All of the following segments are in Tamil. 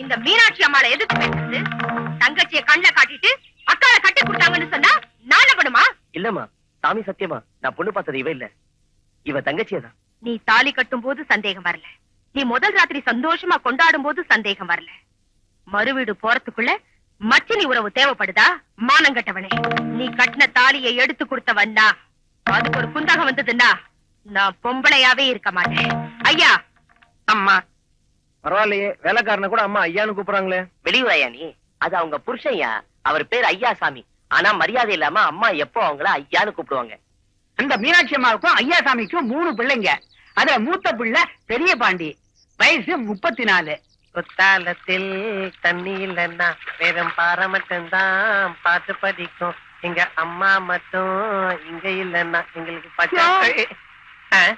இந்த மீனாட்சி அம்மாளை எதுக்கு பேசுறது? தங்கச்சிய கண்ணுல காட்டிட்டு அக்கால கட்டி கொடுத்தாங்கன்னு சொன்னா நான் பண்ணுமா? இல்லம்மா சாமி சத்தியமா நான் பொண்ணு பார்த்தது இவ இல்ல. இவ தங்கச்சியே தான் நீ தாலி கட்டும் போது சந்தேகம் வரல. நீ முதல் ராத்திரி சந்தோஷமா கொண்டாடும் போது சந்தேகம் வரல. மறுவீடு போறதுக்குள்ள மச்சினி உறவு தேவைப்படுதா? மானங்கட்டவனே நீ கட்டின தாலியை எடுத்து கொடுத்தவன்னா அதுக்கு ஒரு குந்தகம் வந்ததுன்னா நான் பொம்பளையாவே இருக்க மாட்டேன். ஐயா அம்மா பரவாயில்லையே வேலைக்காரனை கூட அம்மா ஐயான்னு கூப்பிடுறாங்களே. வெளியூர் ஐயா நீ? அது அவங்க புருஷன்யா? அவர் பேர் ஐயா சாமி ஆனா மரியாதை இல்லாம அம்மா எப்போ அவங்கள ஐயான்னு கூப்பிடுவாங்க. அந்த மீனாட்சி அம்மாவுக்கும் ஐயாசாமிக்கும் மூணு பிள்ளைங்க. அதுல மூத்த பிள்ளை பெரிய பாண்டி. வயசு முப்பத்தி நாலு குத்தாலத்தில் தண்ணி இல்லைன்னா வெறும் பாறை மட்டும்தான் பாட்டு படிக்கும். எங்க அம்மா மட்டும் இங்க இல்லைன்னா எங்களுக்கு பச்சை யோ. ஆ,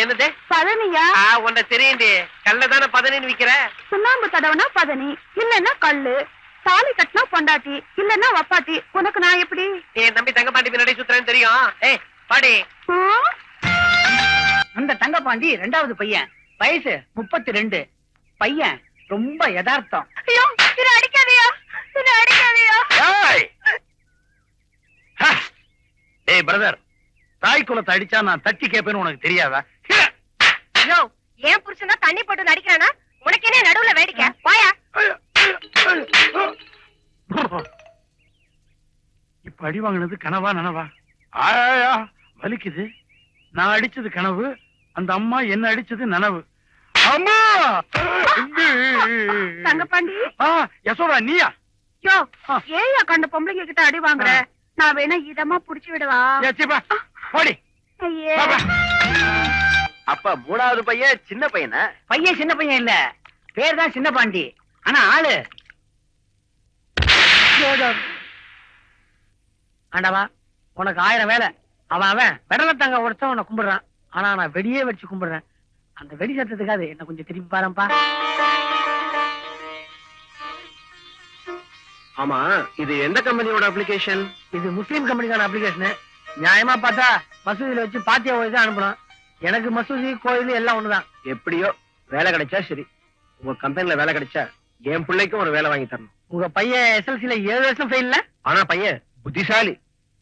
என்னது? பதனியா? ஆ, உன்னை தெரியுண்டி கல்ல தானே பதனின்னு விக்கிற? சுண்ணாம்பு தடவுனா பதனி இல்லன்னா கல்லு. தாலி கட்டினா பொண்டாட்டி இல்லன்னா வப்பாட்டி. உனக்கு நான் எப்படி? நீ என் தம்பி தங்க பாண்டி பின்னாடி சுத்துறேன்னு தெரியும். ஏய் பாடி. அந்த தங்கப்பாண்டி ரெண்டாவது பையன். வயசு முப்பத்தி ரெண்டு. பையன் ரொம்ப யதார்த்தம். ஐயோ இது அடிக்காதயா இது அடிக்காதயா. ஏய்! பிரதர் தாய் குலத்தை அடிச்சா நான் தட்டி கேப்பேன்னு உனக்கு தெரியாதா? ஐயோ ஏன் புருஷன் தான் தண்ணி போட்டு நடிக்கிறானா? உனக்கு என்ன நடுவுல வேடிக்கை? வாயா இப்ப அடி வாங்கினது கனவா நனவா? ஆயா வலிக்குது. நான் அடிச்சது கனவு. அந்த அம்மா என்ன அடிச்சது நனவு. அம்மா தங்கப்பாண்டி. ஆ, யசோதா நீயா? யோ. ஏயா கண்ட பொம்பளைங்க கிட்ட அடி வாங்குற? நான் வேணா இதமா புடிச்சு விடவா? வா. அப்ப மூணாவது பையன் சின்ன பையனா? பையன் சின்ன பையன் இல்ல. பேர் தான் சின்ன பாண்டி ஆனா ஆளு. ஆண்டவா உனக்கு ஆயிரம் வேலை. அவன் அவன் விடலத்தங்க ஒருத்தன் உன்னை கும்பிடுறான். ஆனா நான் வெடியே வச்சு கும்பிடுறேன். அந்த வெடி சத்தத்துக்காது என்ன கொஞ்சம் திருப்பி பாருப்பா ஆமா இது எந்த கம்பெனியோட அப்ளிகேஷன் இது முஸ்லீம் கம்பெனிக்கான அப்ளிகேஷன் நியாயமா பார்த்தா மசூதியில வச்சு பாத்தியா ஓதி தான் அனுப்பணும். எனக்கு மசூதி கோயில் எல்லாம் ஒண்ணுதான். எப்படியோ வேலை கிடைச்சா சரி. உங்க கம்பெனில வேலை கிடைச்சா என் பிள்ளைக்கும் ஒரு வேலை வாங்கி தரணும். உங்க பையன் எஸ்எல்சில ஏழு வருஷம் ஃபெயில்ல ஆனா பையன் புத்திசாலி.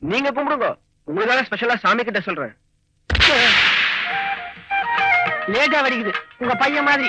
நீங்க கும்பிடுங்க. உங்களுக்காக ஸ்பெஷலா சாமி கிட்ட சொல்றேன். லேட்டா வடிக்குது. உங்க பையன் மாதிரி.